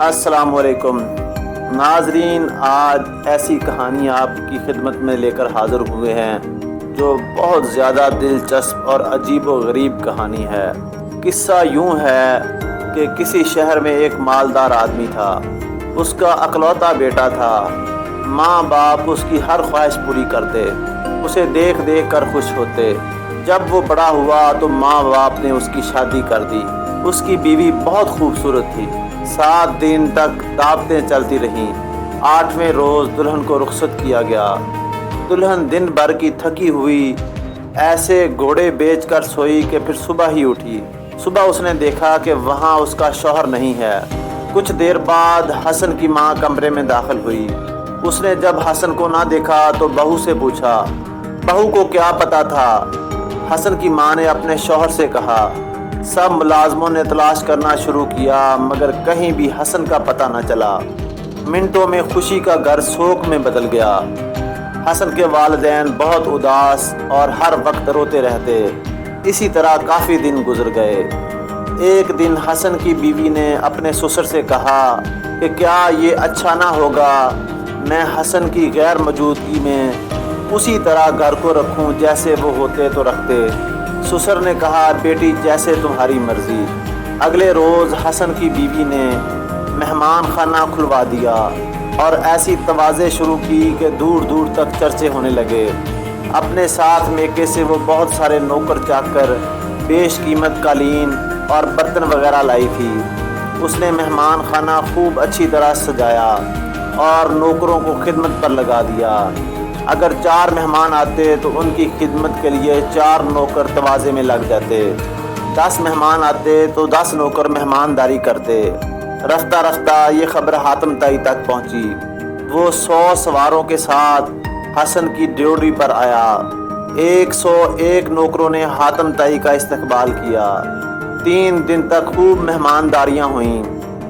السلام علیکم۔ ناظرین، آج ایسی کہانی آپ کی خدمت میں لے کر حاضر ہوئے ہیں جو بہت زیادہ دلچسپ اور عجیب و غریب کہانی ہے۔ قصہ یوں ہے کہ کسی شہر میں ایک مالدار آدمی تھا۔ اس کا اکلوتا بیٹا تھا۔ ماں باپ اس کی ہر خواہش پوری کرتے، اسے دیکھ دیکھ کر خوش ہوتے۔ جب وہ بڑا ہوا تو ماں باپ نے اس کی شادی کر دی۔ اس کی بیوی بہت خوبصورت تھی۔ سات دن تک دعوتیں چلتی رہیں۔ آٹھویں روز دلہن کو رخصت کیا گیا۔ دلہن دن بھر کی تھکی ہوئی، ایسے گھوڑے بیچ کر سوئی کہ پھر صبح ہی اٹھی۔ صبح اس نے دیکھا کہ وہاں اس کا شوہر نہیں ہے۔ کچھ دیر بعد حسن کی ماں کمرے میں داخل ہوئی۔ اس نے جب حسن کو نہ دیکھا تو بہو سے پوچھا، بہو کو کیا پتا تھا؟ حسن کی ماں نے اپنے شوہر سے کہا سب ملازموں نے تلاش کرنا شروع کیا، مگر کہیں بھی حسن کا پتہ نہ چلا۔ منٹوں میں خوشی کا گھر سوک میں بدل گیا۔ حسن کے والدین بہت اداس اور ہر وقت روتے رہتے۔ اسی طرح کافی دن گزر گئے۔ ایک دن حسن کی بیوی نے اپنے سسر سے کہا کہ کیا یہ اچھا نہ ہوگا، میں حسن کی غیر موجودگی میں اسی طرح گھر کو رکھوں جیسے وہ ہوتے تو رکھتے۔ سسر نے کہا، بیٹی، جیسے تمہاری مرضی۔ اگلے روز حسن کی بیوی نے مہمان خانہ کھلوا دیا اور ایسی توازے شروع کی کہ دور دور تک چرچے ہونے لگے۔ اپنے ساتھ میکے سے وہ بہت سارے نوکر چاک کر بیش قیمت قالین اور برتن وغیرہ لائی تھی۔ اس نے مہمان خانہ خوب اچھی طرح سجایا اور نوکروں کو خدمت پر لگا دیا۔ اگر چار مہمان آتے تو ان کی خدمت کے لیے چار نوکر توازے میں لگ جاتے۔ دس مہمان آتے تو دس نوکر مہمانداری کرتے۔ رفتہ رفتہ یہ خبر حاتم تائی تک پہنچی۔ وہ سو سواروں کے ساتھ حسن کی ڈیوٹی پر آیا۔ ایک سو ایک نوکروں نے حاتم تائی کا استقبال کیا۔ تین دن تک خوب مہمانداریاں ہوئیں۔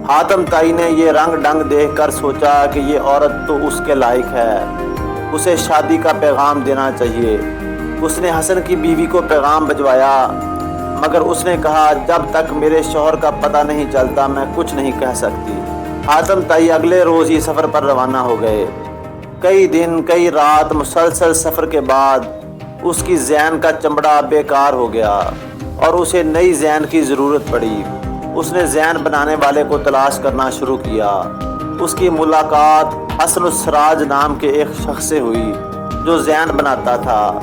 حاتم تائی نے یہ رنگ ڈنگ دیکھ کر سوچا کہ یہ عورت تو اس کے لائق ہے۔ اسے شادی کا پیغام دینا چاہیے۔ اس نے حسن کی بیوی کو پیغام بھجوایا مگر اس نے کہا، جب تک میرے شوہر کا پتہ نہیں چلتا، میں کچھ نہیں کہہ سکتی۔ حاتم تائی، اگلے روز ہی سفر پر روانہ ہو گئے۔ کئی دن، کئی رات، مسلسل سفر کے بعد اس کی زین کا چمڑا بیکار ہو گیا اور اسے نئی زین کی ضرورت پڑی۔ اس نے زین بنانے والے کو تلاش کرنا شروع کیا۔ اس کی ملاقات حسن السراج نام کے ایک شخص سے ہوئی جو زین بناتا تھا۔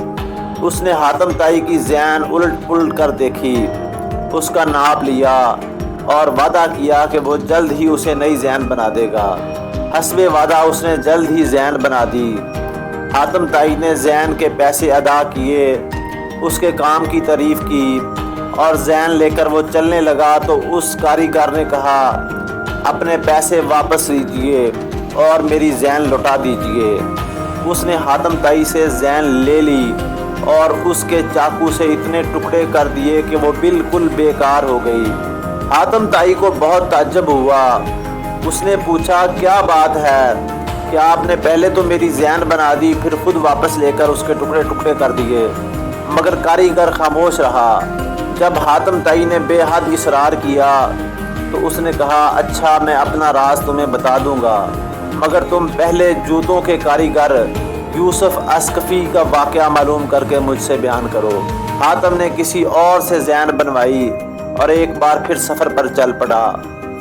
اس نے حاتم تائی کی زین الٹ پلٹ کر دیکھی، اس کا ناپ لیا اور وعدہ کیا کہ وہ جلد ہی اسے نئی زین بنا دے گا۔ حسب وعدہ اس نے جلد ہی زین بنا دی۔ حاتم تائی نے زین کے پیسے ادا کیے، اس کے کام کی تعریف کی اور زین لے کر وہ چلنے لگا تو اس کاریگر نے کہا، اپنے پیسے واپس لیجیے۔ اور میری زین لٹا دیجیے۔ اس نے حاتم تائی سے زین لے لی اور اس کے چاقو سے اتنے ٹکڑے کر دیے کہ وہ بالکل بیکار ہو گئی۔ حاتم تائی کو بہت تعجب ہوا۔ اس نے پوچھا، کیا بات ہے؟ کہ آپ نے پہلے تو میری زین بنا دی، پھر خود واپس لے کر اس کے ٹکڑے ٹکڑے کر دیے۔ مگر کاریگر خاموش رہا۔ جب حاتم تائی نے بے حد اصرار کیا تو اس نے کہا اچھا میں اپنا راز تمہیں بتا دوں گا۔ مگر تم پہلے جوتوں کے کاریگر یوسف اسکفی کا واقعہ معلوم کر کے مجھ سے بیان کرو۔ ہاں، حاتم نے کسی اور سے زین بنوائی اور ایک بار پھر سفر پر چل پڑا۔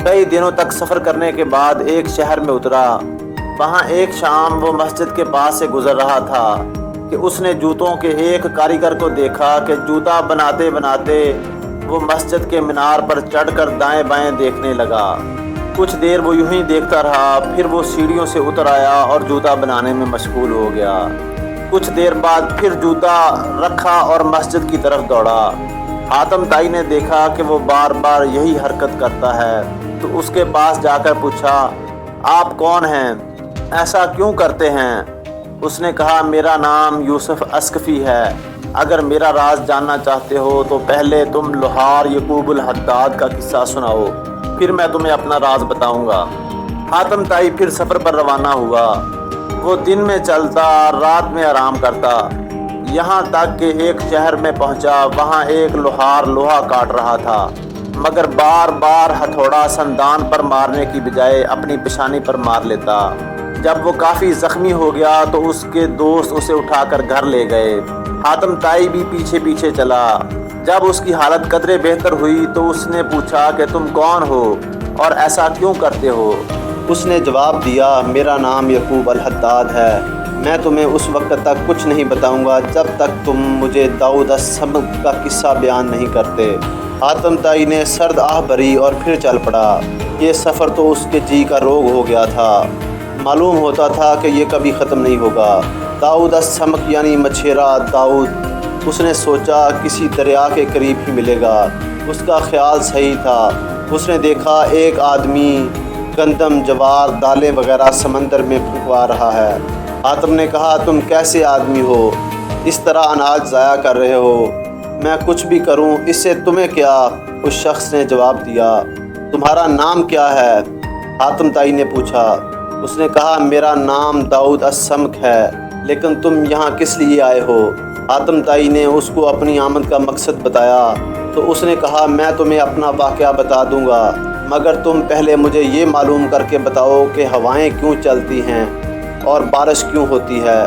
کئی دنوں تک سفر کرنے کے بعد ایک شہر میں اترا۔ وہاں ایک شام وہ مسجد کے پاس سے گزر رہا تھا کہ اس نے جوتوں کے ایک کاریگر کو دیکھا کہ جوتا بناتے بناتے وہ مسجد کے مینار پر چڑھ کر دائیں بائیں دیکھنے لگا۔ کچھ دیر وہ یوں ہی دیکھتا رہا، پھر وہ سیڑھیوں سے اتر آیا اور جوتا بنانے میں مشغول ہو گیا۔ کچھ دیر بعد پھر جوتا رکھا اور مسجد کی طرف دوڑا۔ آتم تائی نے دیکھا کہ وہ بار بار یہی حرکت کرتا ہے۔ تو اس کے پاس جا کر پوچھا، آپ کون ہیں؟ ایسا کیوں کرتے ہیں؟ اس نے کہا، میرا نام یوسف اسکفی ہے۔ اگر میرا راز جاننا چاہتے ہو تو پہلے تم لوہار یقوب الحداد کا قصہ سناؤ۔ پھر میں تمہیں اپنا راز بتاؤں گا حاتم تائی پھر سفر پر روانہ ہوا۔ وہ دن میں چلتا، رات میں آرام کرتا۔ یہاں تک کہ ایک شہر میں پہنچا، وہاں ایک لوہار لوہا کاٹ رہا تھا۔ مگر بار بار ہتھوڑا سندان پر مارنے کی بجائے اپنی پشانی پر مار لیتا۔ جب وہ کافی زخمی ہو گیا تو اس کے دوست اسے اٹھا کر گھر لے گئے۔ حاتم تائی بھی پیچھے پیچھے چلا۔ جب اس کی حالت قدرے بہتر ہوئی تو اس نے پوچھا کہ تم کون ہو اور ایسا کیوں کرتے ہو؟ اس نے جواب دیا، میرا نام یقوب الحداد ہے۔ میں تمہیں اس وقت تک کچھ نہیں بتاؤں گا جب تک تم مجھے داؤد السمک کا قصہ بیان نہیں کرتے۔ آتم تائی نے سرد آہ بری اور پھر چل پڑا۔ یہ سفر تو اس کے جی کا روگ ہو گیا تھا۔ معلوم ہوتا تھا کہ یہ کبھی ختم نہیں ہوگا۔ داؤد السمک یعنی مچھیرا داؤد اس نے سوچا کسی دریا کے قریب ہی ملے گا۔ اس کا خیال صحیح تھا۔ اس نے دیکھا ایک آدمی گندم، جوار، دالیں وغیرہ سمندر میں پھنکوا رہا ہے۔ آتم نے کہا، تم کیسے آدمی ہو؟ اس طرح اناج ضائع کر رہے ہو۔ میں کچھ بھی کروں، اس سے تمہیں کیا؟ اس شخص نے جواب دیا، تمہارا نام کیا ہے؟ آتم تائی نے پوچھا۔ اس نے کہا، میرا نام داؤد اسمک ہے۔ لیکن تم یہاں کس لیے آئے ہو؟ آتم تائی نے اس کو اپنی آمد کا مقصد بتایا، تو اس نے کہا، میں تمہیں اپنا واقعہ بتا دوں گا، مگر تم پہلے مجھے یہ معلوم کر کے بتاؤ کہ ہوائیں کیوں چلتی ہیں اور بارش کیوں ہوتی ہے۔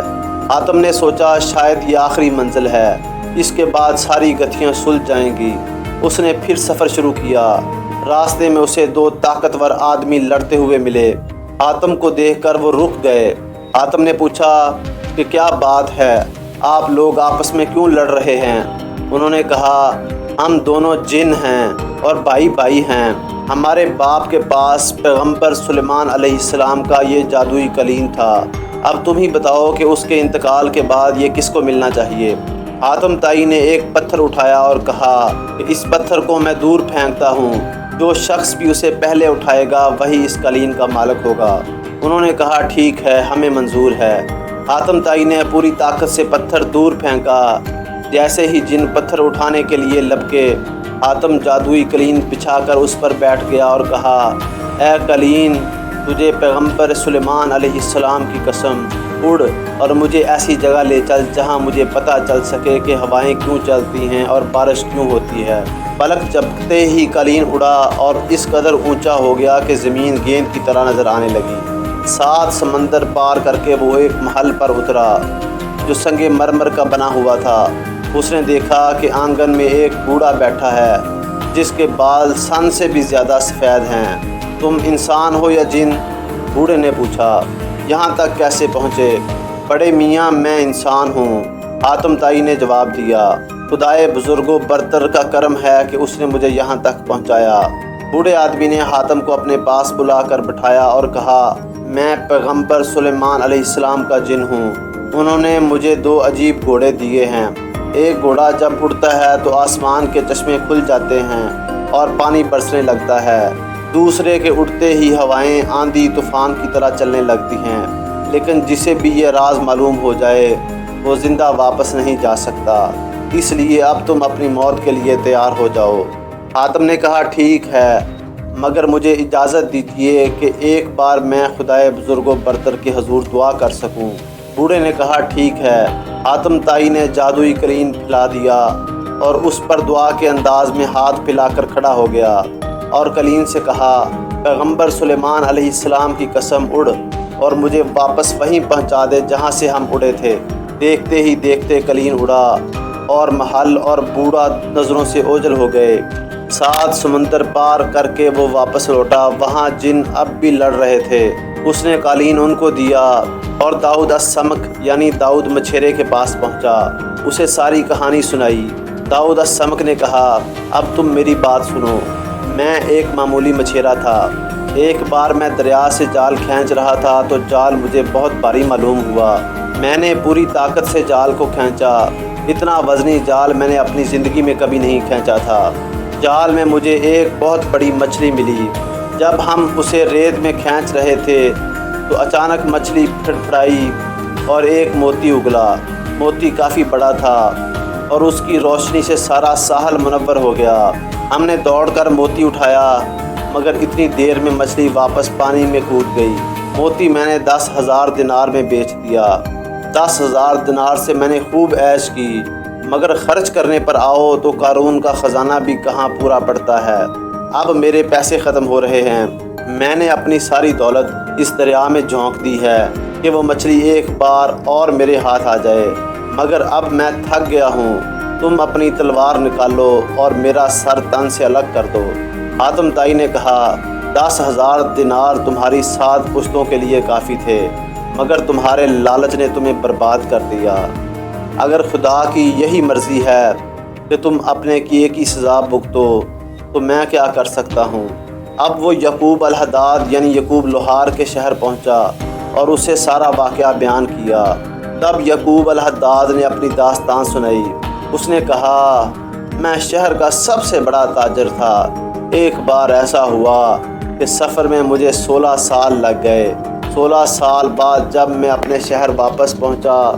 آتم نے سوچا، شاید یہ آخری منزل ہے، اس کے بعد ساری گتھیاں سلجھ جائیں گی۔ اس نے پھر سفر شروع کیا۔ راستے میں اسے دو طاقتور آدمی لڑتے ہوئے ملے۔ آتم کو دیکھ کر وہ رک گئے۔ آتم نے پوچھا کہ کیا بات ہے؟ آپ لوگ آپس میں کیوں لڑ رہے ہیں؟ انہوں نے کہا، ہم دونوں جن ہیں اور بھائی بھائی ہیں۔ ہمارے باپ کے پاس پیغمبر سلیمان علیہ السلام کا یہ جادوئی کلیم تھا۔ اب تم ہی بتاؤ کہ اس کے انتقال کے بعد یہ کس کو ملنا چاہیے؟ آتم تائی نے ایک پتھر اٹھایا اور کہا کہ اس پتھر کو میں دور پھینکتا ہوں۔ جو شخص بھی اسے پہلے اٹھائے گا، وہی اس قلین کا مالک ہوگا۔ انہوں نے کہا، ٹھیک ہے، ہمیں منظور ہے۔ آتم تائی نے پوری طاقت سے پتھر دور پھینکا، جیسے ہی جن پتھر اٹھانے کے لیے لبکے آتم جادوئی کلین بچھا کر اس پر بیٹھ گیا اور کہا، اے کلین تجھے پیغمبر سلیمان علیہ السلام کی قسم، اڑ اور مجھے ایسی جگہ لے چل جہاں مجھے پتہ چل سکے کہ ہوائیں کیوں چلتی ہیں اور بارش کیوں ہوتی ہے۔ پلک چپکتے ہی کلین اڑا اور اس قدر اونچا ہو گیا کہ زمین گیند کی طرح نظر آنے لگی۔ سات سمندر پار کر کے وہ ایک محل پر اترا، جو سنگ مرمر کا بنا ہوا تھا۔ اس نے دیکھا کہ آنگن میں ایک بوڑھا بیٹھا ہے، جس کے بال سن سے بھی زیادہ سفید ہیں۔ تم انسان ہو یا جن؟ بوڑھے نے پوچھا، یہاں تک کیسے پہنچے؟ بڑے میاں، میں انسان ہوں۔ آتم تائی نے جواب دیا، خدائے بزرگوں، برتر کا کرم ہے کہ اس نے مجھے یہاں تک پہنچایا۔ بوڑھے آدمی نے حاتم کو اپنے پاس بلا کر بٹھایا اور کہا میں پیغمبر سلیمان علیہ السلام کا جن ہوں، انہوں نے مجھے دو عجیب گھوڑے دیے ہیں۔ ایک گھوڑا جب اڑتا ہے تو آسمان کے چشمے کھل جاتے ہیں اور پانی برسنے لگتا ہے۔ دوسرے کے اٹھتے ہی ہوائیں آندھی طوفان کی طرح چلنے لگتی ہیں، لیکن جسے بھی یہ راز معلوم ہو جائے، وہ زندہ واپس نہیں جا سکتا۔ اس لیے اب تم اپنی موت کے لیے تیار ہو جاؤ۔ آتم نے کہا، ٹھیک ہے۔ مگر مجھے اجازت دیجیے کہ ایک بار میں خدائے بزرگ و برتر کے حضور دعا کر سکوں۔ بوڑھے نے کہا، ٹھیک ہے۔ آتم تائی نے جادوئی کرین پھیلا دیا اور اس پر دعا کے انداز میں ہاتھ پھیلا کر کھڑا ہو گیا۔ اور کلین سے کہا، پیغمبر سلیمان علیہ السلام کی قسم اڑ اور مجھے واپس وہیں پہنچا دے جہاں سے ہم اڑے تھے۔ دیکھتے ہی دیکھتے کلین اڑا اور محل اور بوڑھا نظروں سے اوجل ہو گئے۔ سات سمندر پار کر کے وہ واپس لوٹا۔ وہاں جن اب بھی لڑ رہے تھے، اس نے قالین ان کو دیا اور داؤد السمک یعنی داؤد مچھیرے کے پاس پہنچا۔ اسے ساری کہانی سنائی۔ داؤد السمک نے کہا، اب تم میری بات سنو۔ میں ایک معمولی مچھیرا تھا۔ ایک بار میں دریا سے جال کھینچ رہا تھا تو جال مجھے بہت بھاری معلوم ہوا۔ میں نے پوری طاقت سے جال کو کھینچا۔ اتنا وزنی جال میں نے اپنی زندگی میں کبھی نہیں کھینچا تھا۔ جال میں مجھے ایک بہت بڑی مچھلی ملی۔ جب ہم اسے ریت میں کھینچ رہے تھے، تو اچانک مچھلی پھٹ پھڑائی اور ایک موتی اگلا۔ موتی کافی بڑا تھا اور اس کی روشنی سے سارا ساحل منور ہو گیا۔ ہم نے دوڑ کر موتی اٹھایا، مگر اتنی دیر میں مچھلی واپس پانی میں کود گئی۔ موتی میں نے دس ہزار دنار میں بیچ دیا۔ دس ہزار دنار سے میں نے خوب عیش کی۔ مگر خرچ کرنے پر آؤ تو قارون کا خزانہ بھی کہاں پورا پڑتا ہے؟ اب میرے پیسے ختم ہو رہے ہیں۔ میں نے اپنی ساری دولت اس دریا میں جھونک دی ہے کہ وہ مچھلی ایک بار اور میرے ہاتھ آ جائے۔ مگر اب میں تھک گیا ہوں۔ تم اپنی تلوار نکالو اور میرا سر تن سے الگ کر دو۔ حاتم تائی نے کہا، دس ہزار دینار تمہاری سات پشتوں کے لیے کافی تھے، مگر تمہارے لالچ نے تمہیں برباد کر دیا۔ اگر خدا کی یہی مرضی ہے کہ تم اپنے کیے کی سزا بھگتو، تو میں کیا کر سکتا ہوں؟ اب وہ یقوب الحداد یعنی یقوب لوہار کے شہر پہنچا اور اسے سارا واقعہ بیان کیا۔ تب یقوب الحداد نے اپنی داستان سنائی۔ اس نے کہا، میں شہر کا سب سے بڑا تاجر تھا۔ ایک بار ایسا ہوا کہ سفر میں مجھے سولہ سال لگ گئے۔ سولہ سال بعد جب میں اپنے شہر واپس پہنچا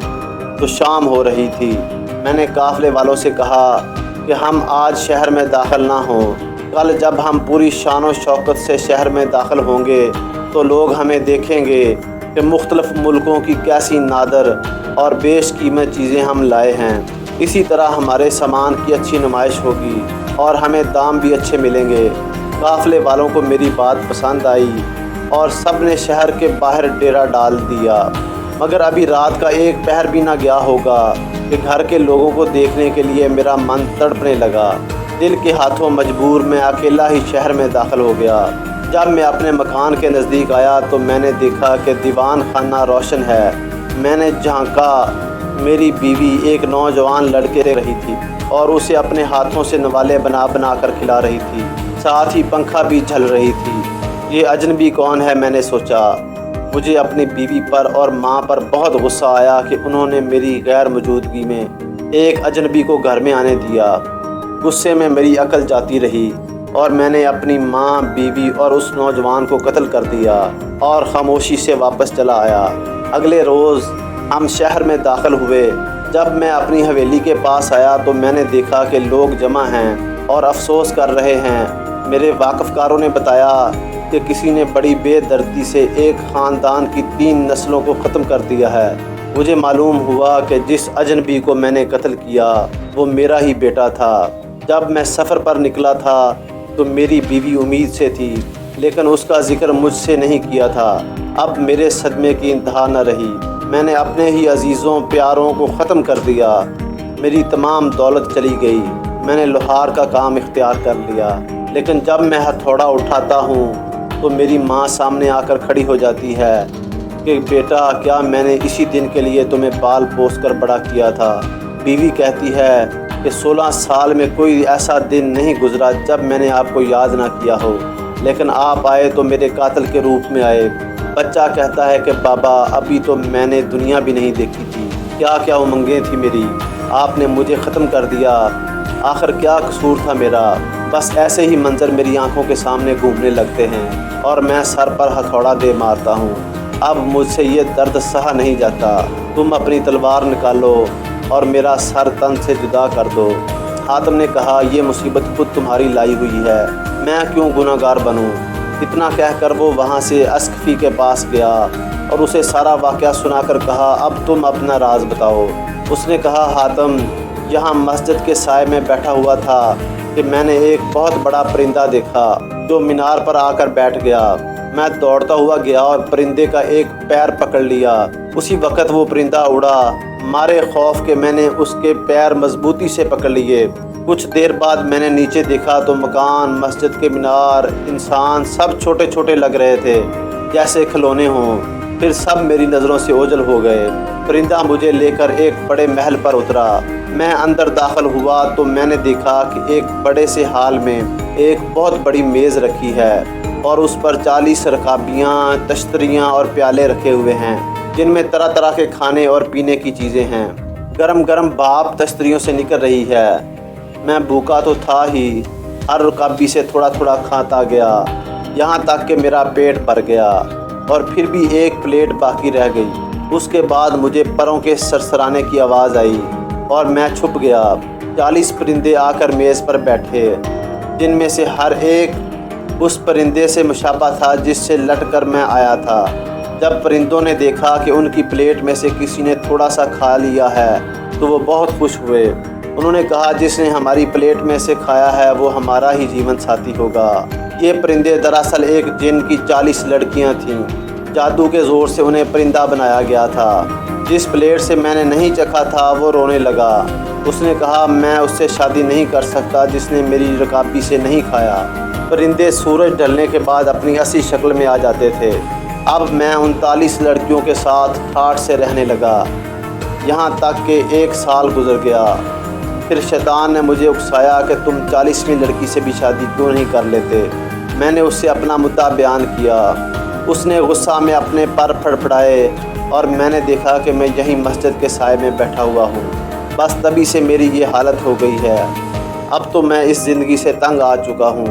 تو شام ہو رہی تھی۔ میں نے قافلے والوں سے کہا کہ ہم آج شہر میں داخل نہ ہوں۔ کل جب ہم پوری شان و شوقت سے شہر میں داخل ہوں گے تو لوگ ہمیں دیکھیں گے کہ مختلف ملکوں کی کیسی نادر اور بیش قیمت چیزیں ہم لائے ہیں۔ اسی طرح ہمارے سامان کی اچھی نمائش ہوگی اور ہمیں دام بھی اچھے ملیں گے۔ قافلے والوں کو میری بات پسند آئی اور سب نے شہر کے باہر ڈیرا ڈال دیا۔ مگر ابھی رات کا ایک پہر بھی نہ گیا ہوگا کہ گھر کے لوگوں کو دیکھنے کے لیے میرا من تڑپنے لگا۔ دل کے ہاتھوں مجبور میں اکیلا ہی شہر میں داخل ہو گیا۔ جب میں اپنے مکان کے نزدیک آیا تو میں نے دیکھا کہ دیوان خانہ روشن ہے۔ میں نے جھانکا، میری بیوی ایک نوجوان لڑکے رہی تھی اور اسے اپنے ہاتھوں سے نوالے بنا بنا کر کھلا رہی تھی۔ ساتھ ہی پنکھا بھی جھل رہی تھی۔ یہ اجنبی کون ہے؟ میں نے سوچا۔ مجھے اپنی بیوی پر اور ماں پر بہت غصہ آیا کہ انہوں نے میری غیر موجودگی میں ایک اجنبی کو گھر میں آنے دیا۔ غصے میں میری عقل جاتی رہی اور میں نے اپنی ماں، بیوی اور اس نوجوان کو قتل کر دیا اور خاموشی سے واپس چلا آیا۔ اگلے روز ہم شہر میں داخل ہوئے۔ جب میں اپنی حویلی کے پاس آیا تو میں نے دیکھا کہ لوگ جمع ہیں اور افسوس کر رہے ہیں۔ میرے واقف کاروں نے بتایا کہ کسی نے بڑی بے دردی سے ایک خاندان کی تین نسلوں کو ختم کر دیا ہے۔ مجھے معلوم ہوا کہ جس اجنبی کو میں نے قتل کیا، وہ میرا ہی بیٹا تھا۔ جب میں سفر پر نکلا تھا، تو میری بیوی امید سے تھی، لیکن اس کا ذکر مجھ سے نہیں کیا تھا۔ اب میرے صدمے کی انتہا نہ رہی۔ میں نے اپنے ہی عزیزوں، پیاروں کو ختم کر دیا۔ میری تمام دولت چلی گئی۔ میں نے لوہار کا کام اختیار کر لیا۔ لیکن جب میں ہتھوڑا اٹھاتا ہوں تو میری ماں سامنے آ کر کھڑی ہو جاتی ہے کہ بیٹا، کیا میں نے اسی دن کے لیے تمہیں پال پوس کر بڑا کیا تھا؟ بیوی کہتی ہے کہ سولہ سال میں کوئی ایسا دن نہیں گزرا جب میں نے آپ کو یاد نہ کیا ہو۔ لیکن آپ آئے تو میرے قاتل کے روپ میں آئے۔ بچہ کہتا ہے کہ، بابا، ابھی تو میں نے دنیا بھی نہیں دیکھی تھی۔ کیا کیا امنگیں تھی میری؟ آپ نے مجھے ختم کر دیا۔ آخر کیا قصور تھا میرا؟ بس ایسے ہی منظر میری آنکھوں کے سامنے گھومنے لگتے ہیں اور میں سر پر ہتھوڑا دے مارتا ہوں۔ اب مجھ سے یہ درد سہا نہیں جاتا۔ تم اپنی تلوار نکالو اور میرا سر تن سے جدا کر دو۔ حاتم نے کہا، یہ مصیبت خود تمہاری لائی ہوئی ہے۔ میں کیوں گناہ گار بنوں؟ اتنا کہہ کر وہ وہاں سے اسکفی کے پاس گیا اور اسے سارا واقعہ سنا کر کہا، اب تم اپنا راز بتاؤ۔ اس نے کہا حاتم یہاں مسجد کے سائے میں بیٹھا ہوا تھا کہ میں نے ایک بہت بڑا پرندہ دیکھا جو مینار پر آ کر بیٹھ گیا۔ میں دوڑتا ہوا گیا اور پرندے کا ایک پیر پکڑ لیا۔ اسی وقت وہ پرندہ اڑا۔ مارے خوف کے میں نے اس کے پیر مضبوطی سے پکڑ لیے۔ کچھ دیر بعد میں نے نیچے دیکھا تو مکان، مسجد کے مینار، انسان سب چھوٹے چھوٹے لگ رہے تھے، جیسے کھلونے ہوں۔ پھر سب میری نظروں سے اوجل ہو گئے۔ پرندہ مجھے لے کر ایک بڑے محل پر اترا۔ میں اندر داخل ہوا تو میں نے دیکھا کہ ایک بڑے سے حال میں ایک بہت بڑی میز رکھی ہے اور اس پر چالیس رکابیاں، تشتریاں اور پیالے رکھے ہوئے ہیں، جن میں طرح طرح کے کھانے اور پینے کی چیزیں ہیں۔ گرم گرم بھاپ تشتریوں سے نکل رہی ہے۔ میں بھوکا تو تھا ہی، ہر رکابی سے تھوڑا تھوڑا کھاتا گیا، یہاں تک کہ میرا پیٹ بھر گیا اور پھر بھی ایک پلیٹ باقی رہ گئی۔ اس کے بعد مجھے پروں کے سرسرانے کی آواز آئی اور میں چھپ گیا۔ چالیس پرندے آ کر میز پر بیٹھے، جن میں سے ہر ایک اس پرندے سے مشابہ تھا جس سے لٹ کر میں آیا تھا۔ جب پرندوں نے دیکھا کہ ان کی پلیٹ میں سے کسی نے تھوڑا سا کھا لیا ہے تو وہ بہت خوش ہوئے۔ انہوں نے کہا، جس نے ہماری پلیٹ میں سے کھایا ہے وہ ہمارا ہی جیون ساتھی ہوگا۔ یہ پرندے دراصل ایک جن کی چالیس لڑکیاں تھیں۔ جادو کے زور سے انہیں پرندہ بنایا گیا تھا۔ جس پلیٹ سے میں نے نہیں چکھا تھا، وہ رونے لگا۔ اس نے کہا، میں اس سے شادی نہیں کر سکتا جس نے میری رکابی سے نہیں کھایا۔ پرندے سورج ڈھلنے کے بعد اپنی اسی شکل میں آ جاتے تھے۔ اب میں انتالیس لڑکیوں کے ساتھ ٹھاٹ سے رہنے لگا۔ یہاں تک کہ ایک سال گزر گیا۔ پھر شیطان نے مجھے اکسایا کہ تم چالیسویں لڑکی سے بھی شادی کیوں نہیں کر لیتے؟ میں نے اس سے اپنا مدعا بیان کیا۔ اس نے غصہ میں اپنے پر پھڑ پھڑائے اور میں نے دیکھا کہ میں یہیں مسجد کے سائے میں بیٹھا ہوا ہوں۔ بس تبھی سے میری یہ حالت ہو گئی ہے۔ اب تو میں اس زندگی سے تنگ آ چکا ہوں۔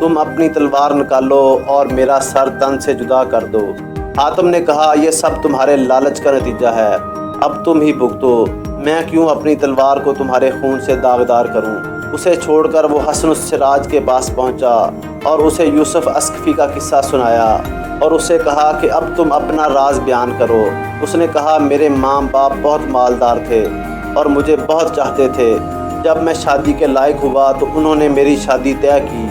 تم اپنی تلوار نکالو اور میرا سر تن سے جدا کر دو۔ آتم نے کہا، یہ سب تمہارے لالچ کا نتیجہ ہے۔ اب تم ہی بھگتو۔ میں کیوں اپنی تلوار کو تمہارے خون سے داغدار کروں؟ اسے چھوڑ کر وہ حسن السراج کے پاس پہنچا اور اسے یوسف اسکفی کا قصہ سنایا۔ اور اسے کہا کہ اب تم اپنا راز بیان کرو۔ اس نے کہا، میرے ماں باپ بہت مالدار تھے اور مجھے بہت چاہتے تھے۔ جب میں شادی کے لائق ہوا تو انہوں نے میری شادی طے کی۔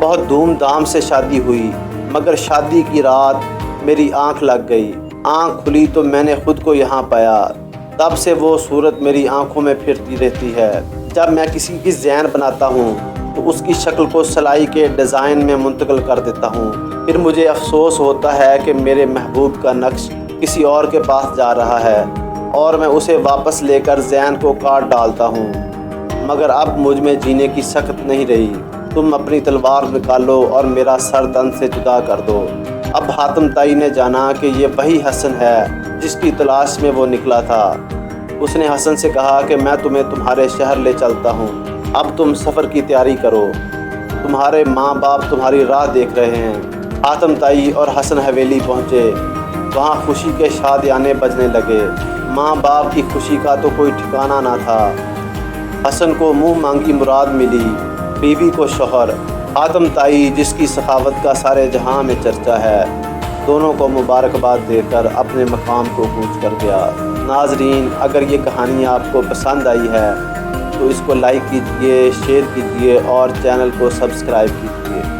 بہت دھوم دھام سے شادی ہوئی، مگر شادی کی رات میری آنکھ لگ گئی۔ آنکھ کھلی تو میں نے خود کو یہاں پایا۔ تب سے وہ صورت میری آنکھوں میں پھرتی رہتی ہے۔ جب میں کسی کی ذہن بناتا ہوں تو اس کی شکل کو سلائی کے ڈیزائن میں منتقل کر دیتا ہوں۔ پھر مجھے افسوس ہوتا ہے کہ میرے محبوب کا نقش کسی اور کے پاس جا رہا ہے اور میں اسے واپس لے کر ذہن کو کاٹ ڈالتا ہوں۔ مگر اب مجھ میں جینے کی سخت نہیں رہی۔ تم اپنی تلوار نکالو اور میرا سر تن سے جدا کر دو۔ اب حاتم تائی نے جانا کہ یہ وہی حسن ہے جس کی تلاش میں وہ نکلا تھا۔ اس نے حسن سے کہا کہ میں تمہیں تمہارے شہر لے چلتا ہوں۔ اب تم سفر کی تیاری کرو۔ تمہارے ماں باپ تمہاری راہ دیکھ رہے ہیں۔ حاتم تائی اور حسن حویلی پہنچے۔ وہاں خوشی کے شادیانے بجنے لگے۔ ماں باپ کی خوشی کا تو کوئی ٹھکانہ نہ تھا۔ حسن کو منہ مانگی مراد ملی، بیوی کو شوہر۔ آتم تائی، جس کی سخاوت کا سارے جہاں میں چرچا ہے، دونوں کو مبارکباد دے کر اپنے مقام کو پوچھ کر گیا۔ ناظرین، اگر یہ کہانی آپ کو پسند آئی ہے، تو اس کو لائک کیجیے، شیئر کیجیے اور چینل کو سبسکرائب کیجیے۔